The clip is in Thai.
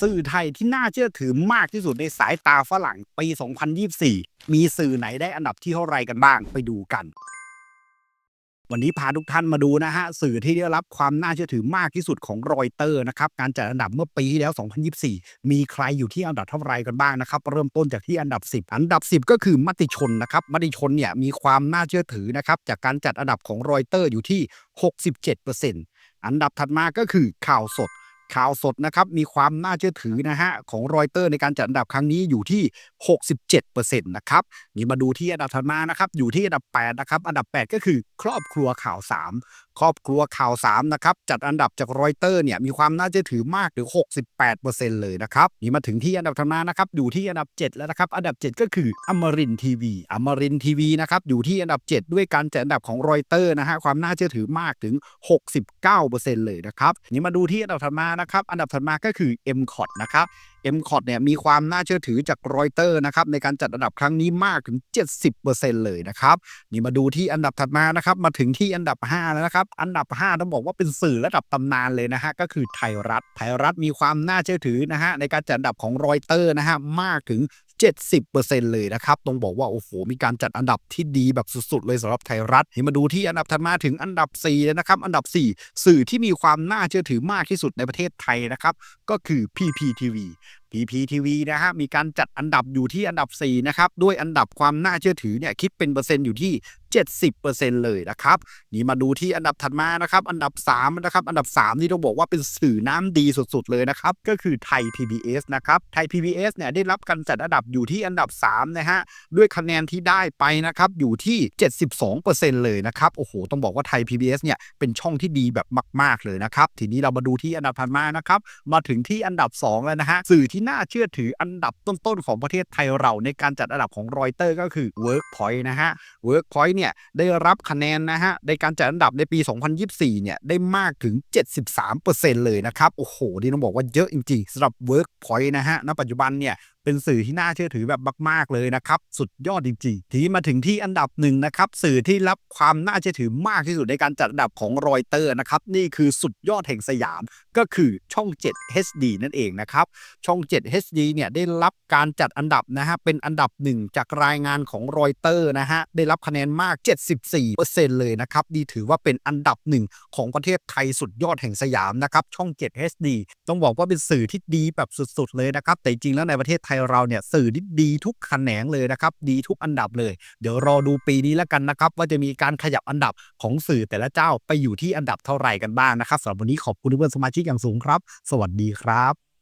สื่อไทยที่น่าเชื่อถือมากที่สุดในสายตาฝรั่งปี 2024 มีสื่อไหนได้อันดับที่เท่าไรกันบ้างไปดูกัน วันนี้พาทุกท่านมาดูนะฮะ สื่อที่ได้รับความน่าเชื่อถือมากที่สุดของรอยเตอร์นะครับ การจัดอันดับเมื่อปีที่แล้ว 2024 มีใครอยู่ที่อันดับเท่าไรกันบ้างนะครับ เริ่มต้นจากที่อันดับ 10 อันดับ 10 ก็คือมติชนนะครับมติชนเนี่ยมีความน่าเชื่อถือนะครับจากการจัดอันดับของรอยเตอร์อยู่ที่ 67%อันดับถัดมาก็คือข่าวสด ข่าวสดนะครับมีความน่าเชื่อถือนะฮะของรอยเตอร์ในการจัดอันดับครั้งนี้อยู่ที่ 67%นะครับนี่มาดูที่อันดับถัดมานะครับอยู่ที่อันดับ 8 นะครับ อันดับ 8 ก็คือครอบครัวข่าว 3 ครอบครัวข่าว 3 นะครับ จัดอันดับจากรอยเตอร์เนี่ยมีความน่าเชื่อถือมากถึง 68%เลยนะครับนี่มาถึงที่อันดับถัดมานะครับอยู่ที่อันดับ 7 แล้วนะครับ อันดับ 7 ก็คืออมรินทีวีอมรินทีวีนะครับอยู่ที่อันดับ 7 ด้วยการจัดอันดับของรอยเตอร์นะฮะความน่าเชื่อถือมากถึง 69%เลยนะครับนี่มาดูที่อันดับถัดมานะครับอันดับถัดมาก็คือ m c o t นะครับ เอ็มคอร์ดเนี่ยมีความน่าเชื่อถือจากรอยเตอร์นะครับในการจัดอันดับครั้งนี้มากถึง 70%เลยนะครับนี่มาดูที่อันดับถัดมานะครับมาถึงที่อันดับ5แล้วนะครับอันดับ 5 ต้องบอกว่าเป็นสื่อระดับตำนานเลยนะฮะก็คือไทยรัฐ ไทยรัฐมีความน่าเชื่อถือนะฮะในการจัดอันดับของรอยเตอร์นะฮะมากถึง 70%เลยนะครับ ต้องบอกว่า โอ้โห มีการจัดอันดับที่ดีแบบสุดๆ เลยสำหรับไทยรัฐเห็นมาดูที่อันดับถัดมาถึงอันดับ4เลยนะครับ อันดับ 4 สื่อที่มีความน่าเชื่อถือมากที่สุดในประเทศไทยนะครับ ก็คือ PPTV PPTV นะฮะมีการจัดอันดับอยู่ที่อันดับ 4 นะครับ ด้วยอันดับความน่าเชื่อถือเนี่ยคิดเป็นเปอร์เซ็นต์อยู่ที่ 70%เลยนะครับ นี่มาดูที่อันดับถัดมานะครับ อันดับ 3 นะครับ อันดับ 3 นี่ต้องบอกว่าเป็นสื่อน้ำดีสุดๆเลยนะครับ ก็คือไทย PBS นะครับ ไทย PBS เนี่ยได้รับการจัดอันดับอยู่ที่อันดับ 3 นะฮะ ด้วยคะแนนที่ได้ไปนะครับ อยู่ที่ 72%เลยนะครับ โอ้โห ต้องบอกว่าไทย PBS เนี่ยเป็นช่องที่ดีแบบมาก ๆเลยนะครับ ทีนี้เรามาดูที่อันดับถัดมานะครับ มาถึงที่อันดับ 2 แล้วนะฮะ สื่อที่น่าเชื่อถืออันดับต้นๆของประเทศไทยเราในการจัดอันดับของรอยเตอร์ก็คือ Workpoint นะฮะ Workpoint เนี่ยได้รับคะแนนนะฮะในการจัดอันดับในปี 2024 เนี่ยได้มากถึง 73%เลยนะครับ โอ้โห นี่ต้องบอกว่าเยอะจริงๆสำหรับ Workpoint นะฮะ ณ ปัจจุบันเนี่ย เป็นสื่อที่น่าเชื่อถือแบบมากๆเลยนะครับ สุดยอดจริงๆ ทีมาถึงที่อันดับหนึ่งนะครับ สื่อที่รับความน่าเชื่อถือมากที่สุดในการจัดอันดับของรอยเตอร์นะครับ นี่คือสุดยอดแห่งสยาม ก็คือช่อง 7 HD นั่นเองนะครับ ช่อง 7 HD เนี่ยได้รับการจัดอันดับนะฮะ เป็นอันดับหนึ่งจากรายงานของรอยเตอร์นะฮะ ได้รับคะแนนมาก 74%เลยนะครับนี่ถือว่าเป็นอันดับหนึ่งของประเทศไทยสุดยอดแห่งสยามนะครับ ช่อง 7 HD ต้องบอกว่าเป็นสื่อที่ดีแบบสุดๆเลยนะครับ แต่จริงๆแล้วในประเทศไทยเราเนี่ยสื่อดีทุกแขนงเลยนะครับ ดีทุกอันดับเลย เดี๋ยวรอดูปีนี้แล้วกันนะครับ ว่าจะมีการขยับอันดับของสื่อแต่ละเจ้าไปอยู่ที่อันดับเท่าไหร่กันบ้างนะครับสำหรับวันนี้ขอบคุณเพื่อนสมาชิกอย่างสูงครับ สวัสดีครับ